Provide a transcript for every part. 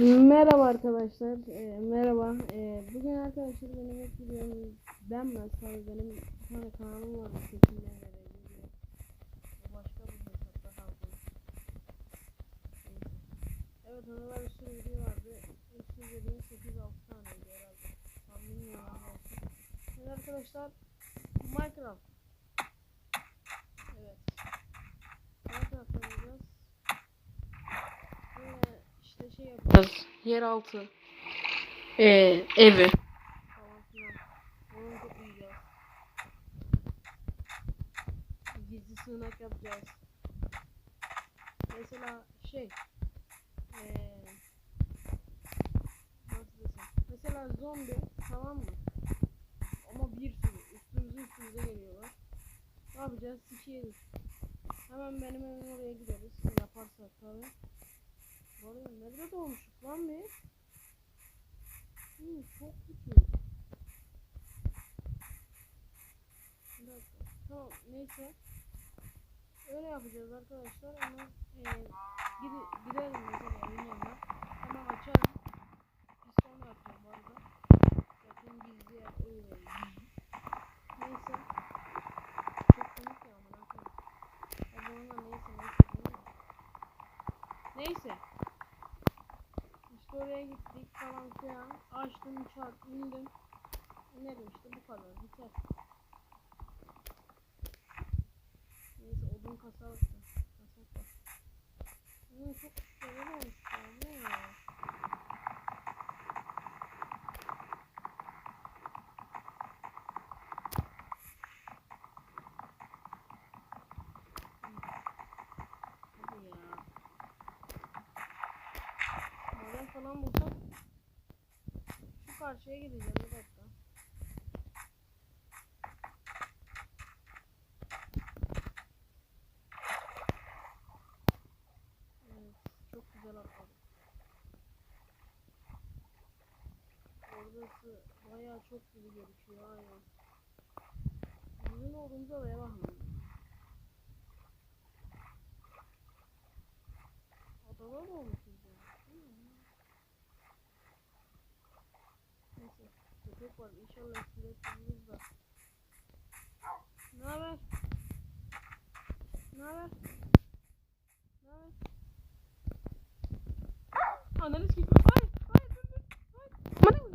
Merhaba arkadaşlar. Ee, merhaba. Ee, bugün arkadaşlar benim ilk videom denmez tabii benim bir tane kanalım var. Video. O başka bir hesapta kaldı. Neyse. Evet oralar bir sürü video vardı. Üstü dediğim 8-6 taneydi herhalde. Tam bilmiyorum. Evet arkadaşlar Minecraft. Evet. Minecraft oynayacağız. Böyle işte şey yapacağız. Yeraltı. Ee, evi. Gizli sığınak yapacağız. Mesela şey. Ee, nasıl desem. Mesela zombi tamam mı? Ama bir sürü. Üstümüze üstümüze geliyorlar. Ne yapacağız? Sikiyelim. Hemen benim evim oraya gideriz. Yaparsak tabii. Bu arada nerede doğmuştuk lan biz? Hmm, çok kötü. Tamam neyse. Öyle yapacağız arkadaşlar ama e, gide, gidelim mesela yanına. Hemen açarım. Piston da açarım bu arada. Zaten gizli yer öyle gizli. Neyse. Çok komik ya amına koyayım. Ya bu arada neyse neyse. Neyse. Neyse. İşte oraya gittik falan filan. Açtım çarp indim. İnerim işte bu kadar biter. Neyse odun kasalık da. Kasak var. Hmm, çok güzel olmuş ya. Bu ne ya? Hadi ya. Maden falan bulsam şu karşıya gideceğim bir dakika. Evet, çok güzel atladık. Orası bayağı çok gibi gözüküyor aynen. Bizim olduğumuz oraya bakmam. Adalar mı olmuşuz ya? Hmm. Neyse, köpek var. İnşallah silet buluruz da. Ne haber? Ne haber? Ne haber? Ananı sikeyim. Hayır, hayır, dur, dur. Hayır.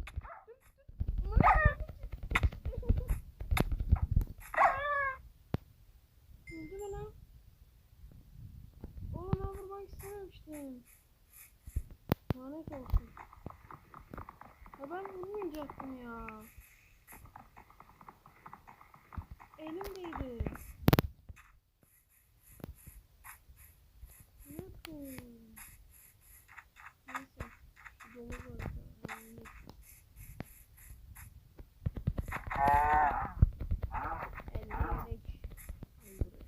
Mü lan? Oğlum ben vurmak istememiştim. Lanet olsun. Ya ben vurmayacaktım ya. Elimdeydi. Ne yapayım? Neyse. şu Domuz var. ya, onu yedim. Ellemek. Öldürüyor.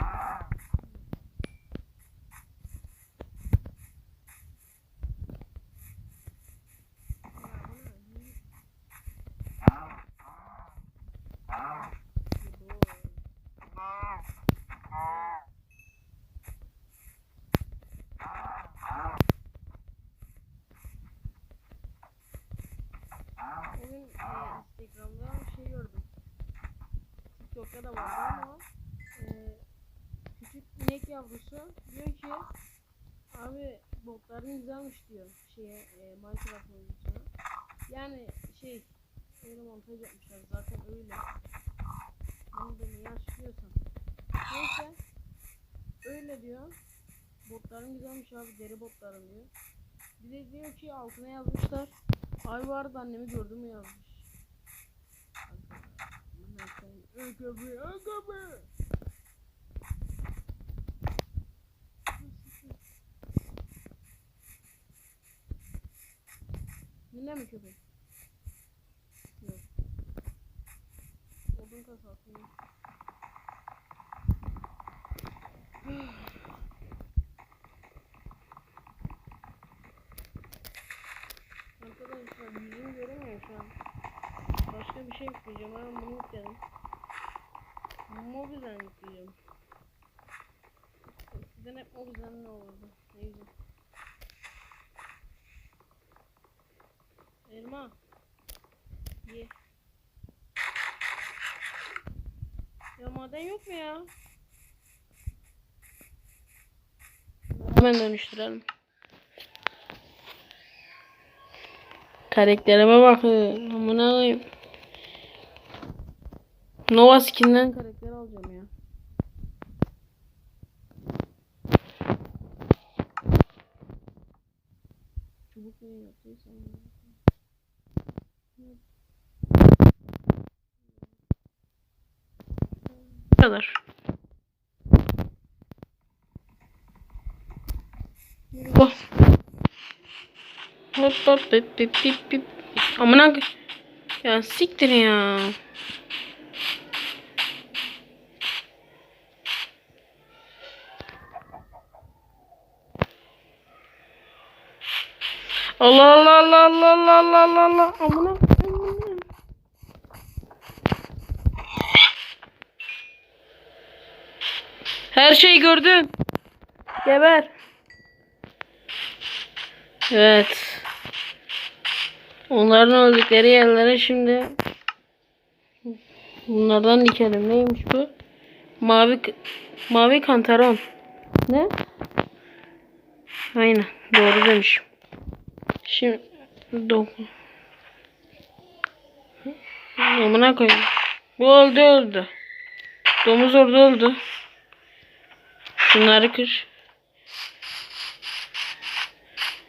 Ya bu ne? Yürü. Yürü. Bugün e, Instagram'da şey gördüm. TikTok'ta da vardı ama e, küçük inek yavrusu diyor ki abi botların güzelmiş diyor şeye e, Minecraft oyuncusuna. Yani şey öyle montaj yapmışlar zaten öyle. Bunu da niye açıklıyorsam. Neyse öyle diyor. Botların güzelmiş abi deri botların diyor. Bir de diyor ki altına yazmışlar. Ay vardı annemi gördüm mü yazmış. Agabe, agabe. Yine mi köpek? Yok. Odun kasası. Arkadaşlar yüzümü göremiyor şu an. Başka bir şey yükleyeceğim. Hemen bunu yükledim. Mobizen yükleyeceğim. Eskiden hep Mobizen ne olurdu? Neyse. Elma. Ye. Ya maden yok mu ya? Hemen dönüştürelim. Karakterime bakın. Amına koyayım. Nova skin'den karakter alacağım ya. Çubuk ne. Bu kadar. Oh. Hop hop bip bip bip bip. Amına ya siktir ya. Allah Allah Allah Allah Allah Allah Allah Allah amına. Her şeyi gördün. Geber. Evet. Onların öldükleri yerlere şimdi bunlardan dikelim. Neymiş bu? Mavi mavi kantaron. Ne? Aynen. Doğru demişim. Şimdi dok. Amına koyayım. Bu öldü öldü. Domuz orada öldü. Şunları kır.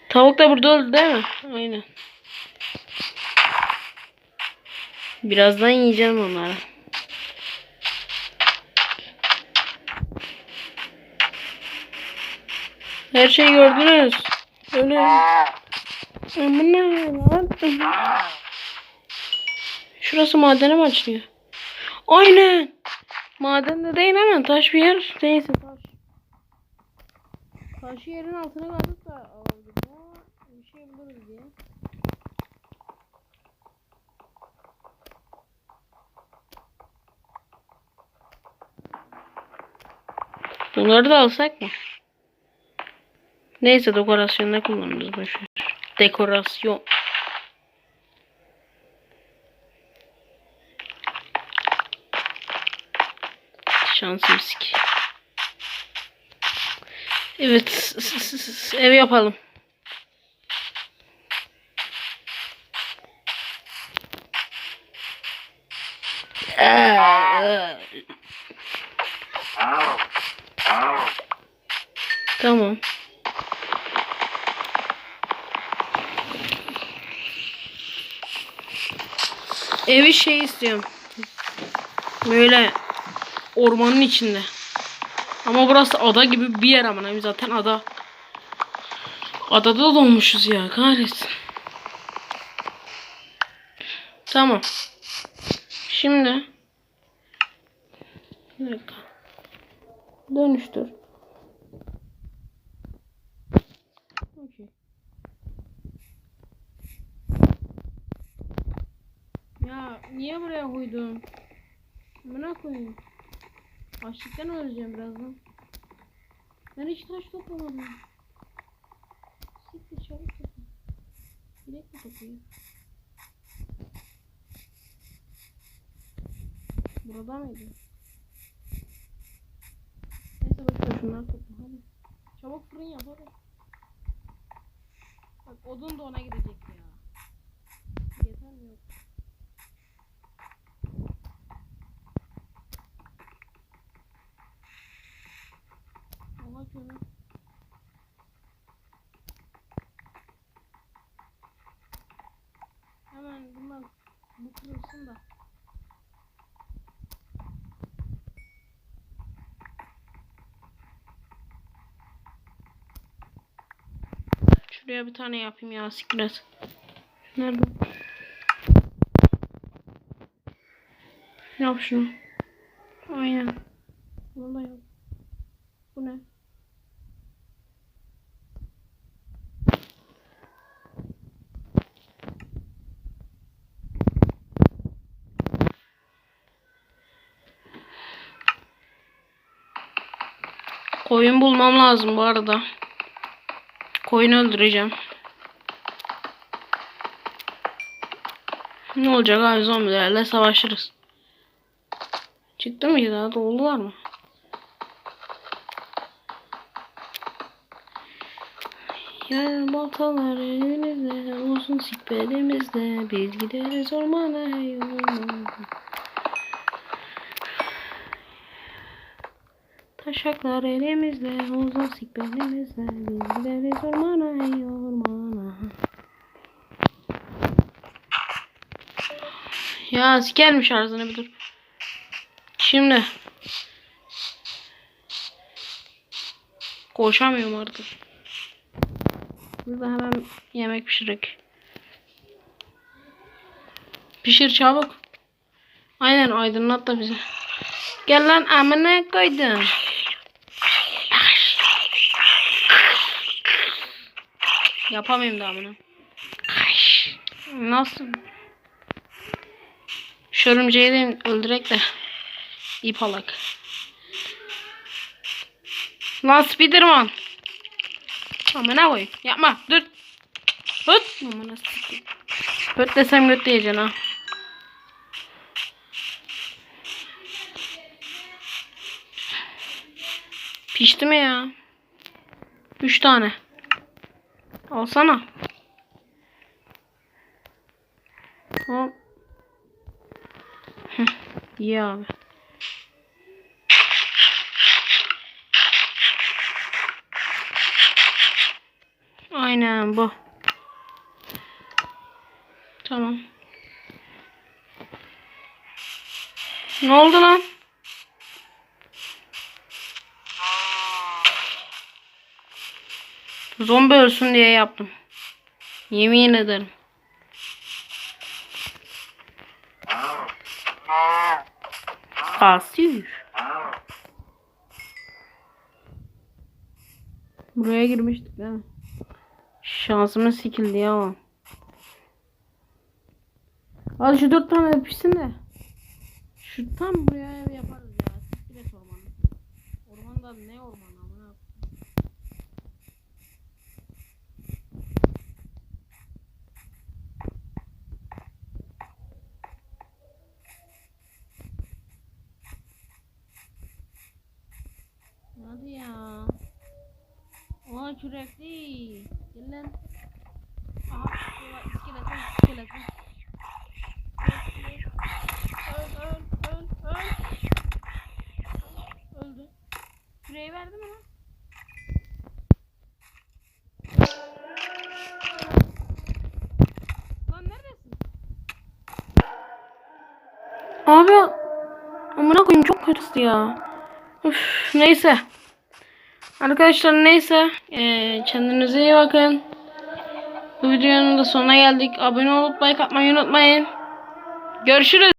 Tavuk da burada öldü değil mi? Aynen. Birazdan yiyeceğim onları. Her şeyi gördünüz. Öyle. Lan. Şurası madene mi açılıyor? Aynen. Maden de değil hemen taş bir yer. Neyse taş. Taşı yerin altına kaldık da ama bir şey buluruz diye. Bunları da alsak mı? Neyse dekorasyonda kullanırız boşver. Dekorasyon. Şansım sik. Evet, ev yapalım. Tamam. Evi şey istiyorum. Böyle ormanın içinde. Ama burası ada gibi bir yer ama zaten ada. Adada dolmuşuz ya kahretsin. Tamam. Şimdi. Dönüştür. Okey. Ya niye buraya koydun? Buna koyayım. Açlıktan öleceğim birazdan. Ben hiç taş toplamadım. Siktir çabuk topla. Direkt mi toplayayım? Burada mıydı? Neyse boşver şunları topla hadi. Çabuk fırın yap hadi. Bak odun da ona gidecek ya. Yeter mi yok? Oha kömür. Hemen bunlar bu kırılsın da. Şuraya bir tane yapayım ya siklet. Nerede? Yap şunu. Aynen. Bunu da yap. Bu ne? Koyun bulmam lazım bu arada. Koyun öldüreceğim. Ne olacak abi zombilerle savaşırız. Çıktı mı ki daha doldular mı? Yer baltalar elimizde, uzun sikbelimizde, biz gideriz ormana hey. Taşaklar elimizde, uzun sikbelimizde, biz gideriz ormana hey ormana. Ya sikermiş ağzını bir dur. Şimdi. Koşamıyorum artık. Burada hemen yemek pişirek. Pişir çabuk. Aynen aydınlat da bize. Gel lan amına koydum. Yapamıyorum da amına. Nasıl? Şu örümceği de öldürek de. İp alak. Lan Spiderman. Amına koy. Yapma. Dur. Hıt. Amına sikeyim. Höt desem göt diyeceksin ha. Pişti mi ya? Üç tane. Alsana. Hop. İyi abi. Aynen bu. Tamam. Ne oldu lan? Zombi ölsün diye yaptım. Yemin ederim. Asür. Buraya girmiştik değil? Şansımız sikildi ya. Hadi şu dört tane pişsin de. Şu tam buraya yaparız ya. Siktir et ormanı. Ormanda ne ormanı amına. Hadi ya. Aa kürekli. Gel lan. Aha iskeleton iskeleton. Öl öl öl öl. Öldü. Küreği verdi mi lan? Lan neredesin? Abi amına koyayım çok kötüsü ya. Üf, neyse. Arkadaşlar neyse. Ee, kendinize iyi bakın. Bu videonun da sonuna geldik. Abone olup like atmayı unutmayın. Görüşürüz.